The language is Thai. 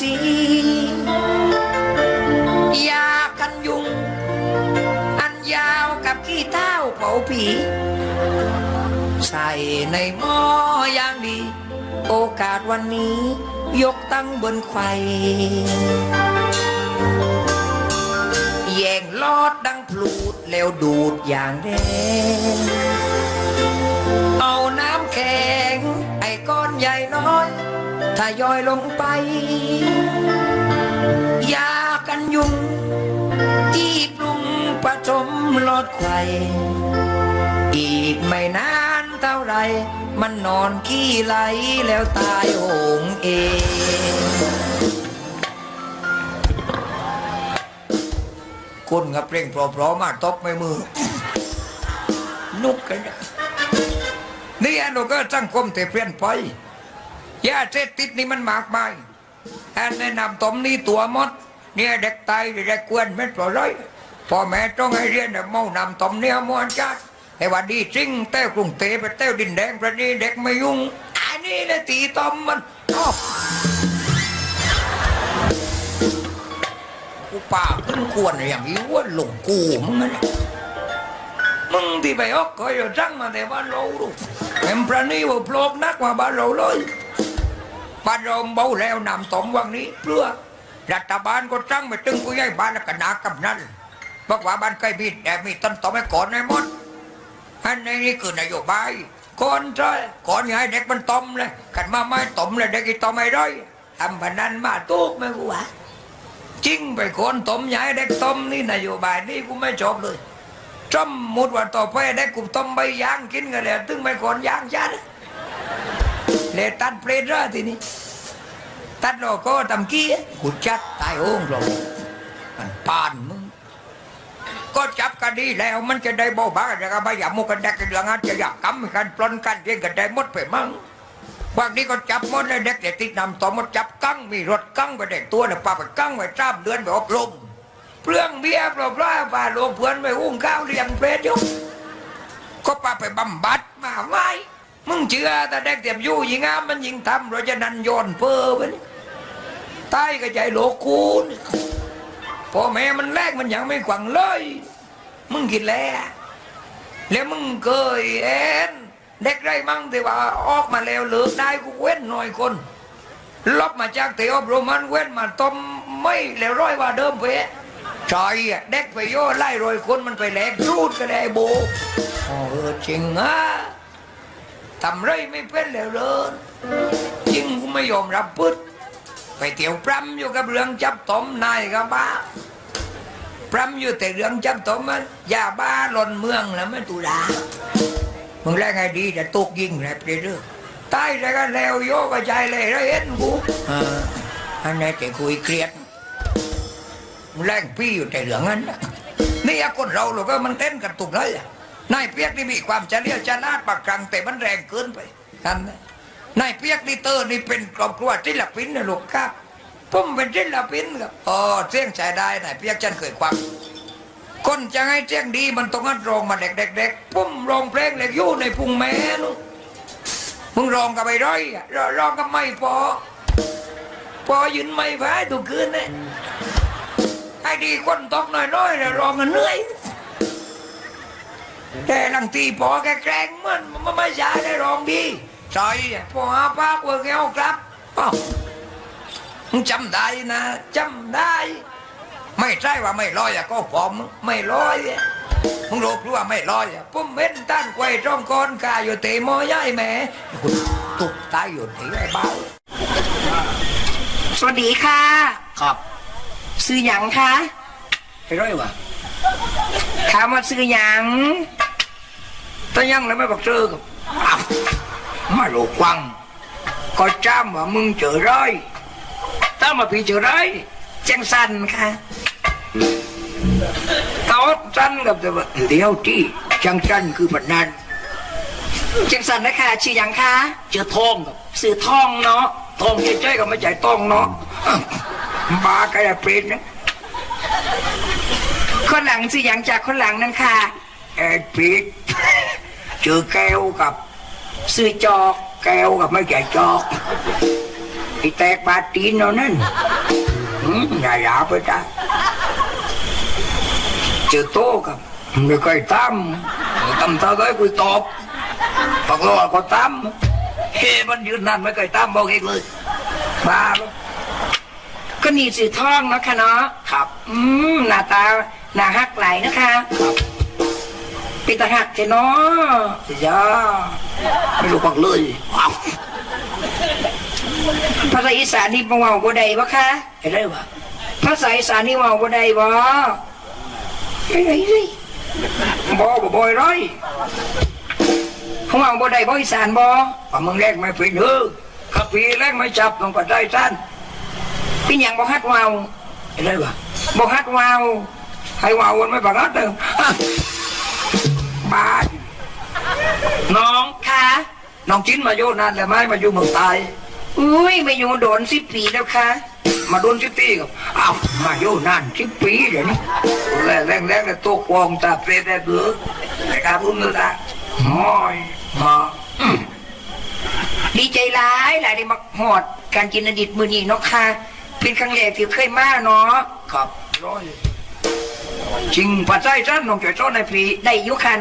ทียากันยุง อันยาวกับขี้เท้าเผาผี ใส่ในหม้ออย่างดี โอกาสวันนี้ยกตั้งบนไข่แย่งลอดดังพลูดแล้วดูดอย่างแรง ถ้าย่อยลงไป ยากันยุง ที่ปรุงผสมลอดไข่อีกไม่นานเท่าไร มันนอนขี้ไหลแล้วตายโหงเองคุณกับเพลงเพราะๆมาตบไม่มือ นุกกันนี่อันนั้นก็สังคมแต่เปลี่ยนไป ยาเสพติดนี่มันมากมายอันแนะนำตมนี่ตัวมด เนี่ยเด็กตายเด็กกวนไม่ปล่อยพ่อแม่ต้องให้เรียนแต่เมานำตมเนี่ยมวนจัดแต่ว่าดีจริงเต้วกรุงเทพไปเต้วดินแดงประนี้เด็กไม่ยุ่งอันนี้นะตีตมมันกูป่าขึ้นกวนอย่างนี้ว่าหลงกูมึงนั่นน่ะมึงที่ไปออกก็อย่าจังมาแต่บ้าเราดูเอ็มประนี้ว่าปลกนักว่าบ้านเราเลย บ้านเราเบาแล้วนำตมวันนี้เพื่อรัฐบาลก็ตั้งไปตึงผู้ใหญ่บ้านและกนากับนั้นบอกว่าบ้านใกล้มีแต่มีต้นตอไม่ก่อนในหมดอันนี้คือนโยบายก่อนใช่ก่อนอย่าให้เด็กมันตอมเลยขันมาไม่ตอมเลยเด็กอีตอมไม่ได้ทำพนันมาตุกไม่กูวะจริงไปคนตอมย่าให้เด็กตอมนี่นโยบายนี่กูไม่ชอบเลยจมมุดว่าต่อไปเด็กกูต้มใบยางกินกันแล้วตึงไม่ก่อนยางชัน เลยตัดเปรต ra ทีนี้ ตัดโลโก้ตำกี้กูจัดตายโอ่งเรามันปานมึง ก็จับกันดีแล้วมันจะได้เบาบ้าจะก็ไม่อยามุกันแดกกันเรื่องนั้นจะอยากกำกันปล้นกันเรียนกันได้หมดไปมั่งวันนี้ก็จับหมดเลยเด็กเด็กติดนำต่อมดจับกั้งมีรถกั้งไปเด็กตัวเนี่ยปาไปกั้งไปจ้ามเดือนไปอบรมเปลืองเบี้ยเปล่าเปล่าป่าโลงเพื่อนไปอุ้งข้าวเลี้ยงเพลยู่ก็ปาไปบำบัดมาไว้ มึงเชื่อแต่เด็กเตรียมยู่ยิงงามมันยิงทำเราจะนันโยนเพ้อไปใต้ก็ใจโลกูนพ่อแม่มันแรกมันยังไม่ขวังเลย มึงคิดแล้ว แล้วมึงเคยเอ็นเด็กไรมั่งที่ว่าออกมาแล้วเลิกได้กูเว้นหน่อยคนลบมาจากเตอบรมันเว้นมาต้มไม่แล้วร้อยว่าเดิมเพะชอยเด็กไปโย่ไล่รอยคนมันไปแหลกรูดก็ได้โบอ๋อเออจริงฮะ ทำไรไม่เป็นแล้วเลยจริงกูไม่ยอมรับพุทธไปเที่ยวปรำอยู่กับเรื่องจับตมนายกับบ้าปรำอยู่แต่เรื่องจับตมมันยาบ้าหล่นเมืองแล้วมันตุลามึงแรกไงดีแต่ตกยิงแหละเปเรื่องตายแล้วก็แล้วโยกกระจายเลยแล้วเห็นกูเอออันนี้แต่คุยเครียดมึงแรงพี่อยู่แต่เรื่องนั้นนะนี่อะคนเราเราก็มันเต้นกันตุกเลยอะ นายเปียกนี่มีความเฉลียวฉลาดปากกลางแต่มันแรงเกินไปกันนนายเปียกนี่เตอร์นี่เป็นครอบครัวศิลปินนะลูกครับผมเป็นศิลปินครับอ๋อเสียงใจได้นายเปียกฉันเคยความคนจะให้เสียงดีมันต้องหัดร้องมาเด็กๆๆผมร้องเพลงเล็กยู่ในพุงแม่นุมึงร้องกับไปร้อยร้องร้องกับไม่พอ พอยืนไม่พายทุกคืนเนี่ยไอ้ดีคนตกน้อยๆแล้วร้องกันเหนื่อย แต่ลังทีพอแกแกล้งมันมันไม่ใช่ได้ร้องดีใช่พอหาปากว่าแก้วครับอ้าวมึงจำได้นะจำได้ ไม่ใช่ว่าไม่ลอยอะก็ผมไม่ลอยอะมึงรู้หรือว่าไม่ลอยอะผมเว้นต้านไกวจ้องกอนกาอยู่เตะมอย่ายแหม่ตุกตายอยู่ที่ไอ้เบาสวัสดีค่ะ ครับ ซื้อหยังคะไอ้ร้อยวะ ถามว่าซื้อหยังถ้ายังแล้วไม่บอกเจอกับอ้าวมาลูกวังก็จ้ำว่ามึงเจอร้อยถ้ามาพี่เจอร้อยจังสันค่ะตอดสันกับแต่ว่าเดียวที่จังจันคือมันนั้นจังสันนะคะชื่อหยังคะเจอทองกับซื้อทองเนาะทองใจๆก็ไม่ใจต้องเนาะบาก็จะเป็นนะ คนหลังซื้อหยังจากคนหลังนั่นค่ะไอ้ปิดเจอแก้วกับซื้อจอกแก้วกับไม่ใจจอกไอ้แตกบาดตีนเอานั่นอืมอย่าอย่าไปจ้าเจอโตครับไม่เคยตามตำเท่าไรกูตอบปักรอก็ตามเฮ้มันยืนนั่นไม่เคยตามบอกเองเลยมาแล้วก็นี่สื่อท่องเนาะค่ะเนาะครับ อืมหน้าตา หน้าฮักไหลนะคะเป็นตาหักเจเนาะอย่าไม่รู้ปักเลยอ้าวภาษาอีสานนี่บ่เว้าบ่ได้บ่คะเห็นได้ปะภาษาอีสานนี่เว้าบ่ได้บ่ไปไหนสิบอบ่บอยไรเขาเว้าบ่ได้บ่อีสานบ่ป่ามึงแรกไม่เป็นเออขับปีแรกไม่จับต้องปัดได้สั้นเป็นหยังบ่ฮัดเว้าเห็นได้ปะบ่ฮัดเว้า ให้ว่าวนไม่ปักนัดเดิมบ้าน้องค่ะ น้องจิ้นมาอยู่นานแต่ไม่มาอยู่เมืองใตายอุ้ยไม่อยู่โดนสิบปีแล้วค่ะ มาโดนชิปตี้กับอ้าวมาอยู่นานชิปปีเดี๋ยวนี้แรงแรงแรงแต่ตัวควงตาเปรตแต่เบือแต่การรุ่นนั่นละมอยมาอืมดีใจร้ายหลายได้มาหอดการกินอดีตมือนี้เนาะค่ะ เป็นครั้งแรกที่เคยมาเนาะครับร้อย จริงปัจจัยสั้นน้องจะซ้อนในปีได้ยุค่ะ